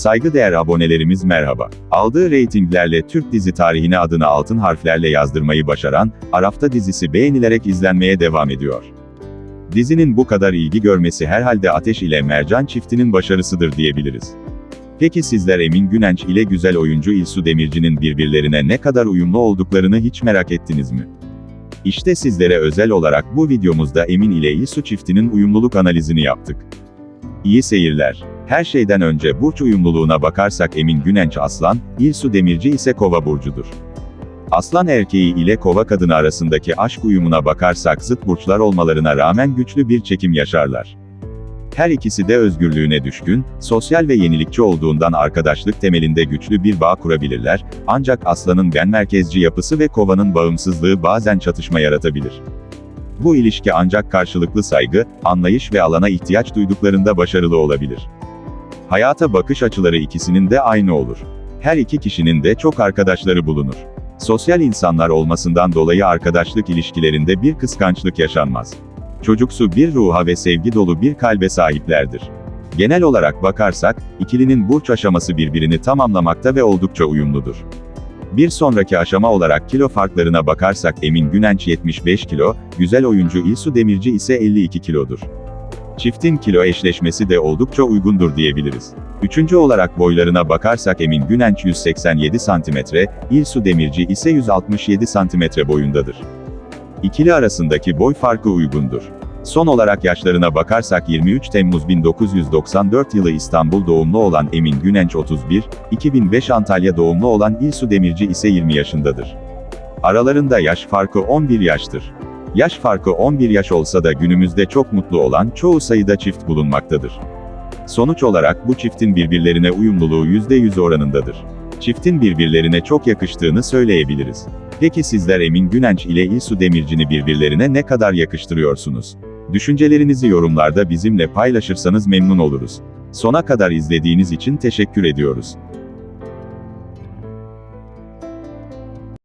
Saygıdeğer abonelerimiz merhaba. Aldığı reytinglerle Türk dizi tarihine adını altın harflerle yazdırmayı başaran, Arafta dizisi beğenilerek izlenmeye devam ediyor. Dizinin bu kadar ilgi görmesi herhalde Ateş ile Mercan çiftinin başarısıdır diyebiliriz. Peki sizler Emin Günenç ile güzel oyuncu İlsu Demirci'nin birbirlerine ne kadar uyumlu olduklarını hiç merak ettiniz mi? İşte sizlere özel olarak bu videomuzda Emin ile İlsu çiftinin uyumluluk analizini yaptık. İyi seyirler. Her şeyden önce burç uyumluluğuna bakarsak Emin Günenç Aslan, İlsu Demirci ise Kova burcudur. Aslan erkeği ile Kova kadını arasındaki aşk uyumuna bakarsak zıt burçlar olmalarına rağmen güçlü bir çekim yaşarlar. Her ikisi de özgürlüğüne düşkün, sosyal ve yenilikçi olduğundan arkadaşlık temelinde güçlü bir bağ kurabilirler, ancak aslanın ben merkezci yapısı ve kovanın bağımsızlığı bazen çatışma yaratabilir. Bu ilişki ancak karşılıklı saygı, anlayış ve alana ihtiyaç duyduklarında başarılı olabilir. Hayata bakış açıları ikisinin de aynı olur. Her iki kişinin de çok arkadaşları bulunur. Sosyal insanlar olmasından dolayı arkadaşlık ilişkilerinde bir kıskançlık yaşanmaz. Çocuksu bir ruha ve sevgi dolu bir kalbe sahiplerdir. Genel olarak bakarsak, ikilinin burç aşaması birbirini tamamlamakta ve oldukça uyumludur. Bir sonraki aşama olarak kilo farklarına bakarsak Emin Günenç 75 kilo, güzel oyuncu İlsu Demirci ise 52 kilodur. Çiftin kilo eşleşmesi de oldukça uygundur diyebiliriz. Üçüncü olarak boylarına bakarsak Emin Günenç 187 cm, İlsu Demirci ise 167 cm boyundadır. İkili arasındaki boy farkı uygundur. Son olarak yaşlarına bakarsak 23 Temmuz 1994 yılı İstanbul doğumlu olan Emin Günenç 31, 2005 Antalya doğumlu olan İlsu Demirci ise 20 yaşındadır. Aralarında yaş farkı 11 yaştır. Yaş farkı 11 yaş olsa da günümüzde çok mutlu olan çoğu sayıda çift bulunmaktadır. Sonuç olarak bu çiftin birbirlerine uyumluluğu %100 oranındadır. Çiftin birbirlerine çok yakıştığını söyleyebiliriz. Peki sizler Emin Günenç ile İlsu Demirci'ni birbirlerine ne kadar yakıştırıyorsunuz? Düşüncelerinizi yorumlarda bizimle paylaşırsanız memnun oluruz. Sona kadar izlediğiniz için teşekkür ediyoruz.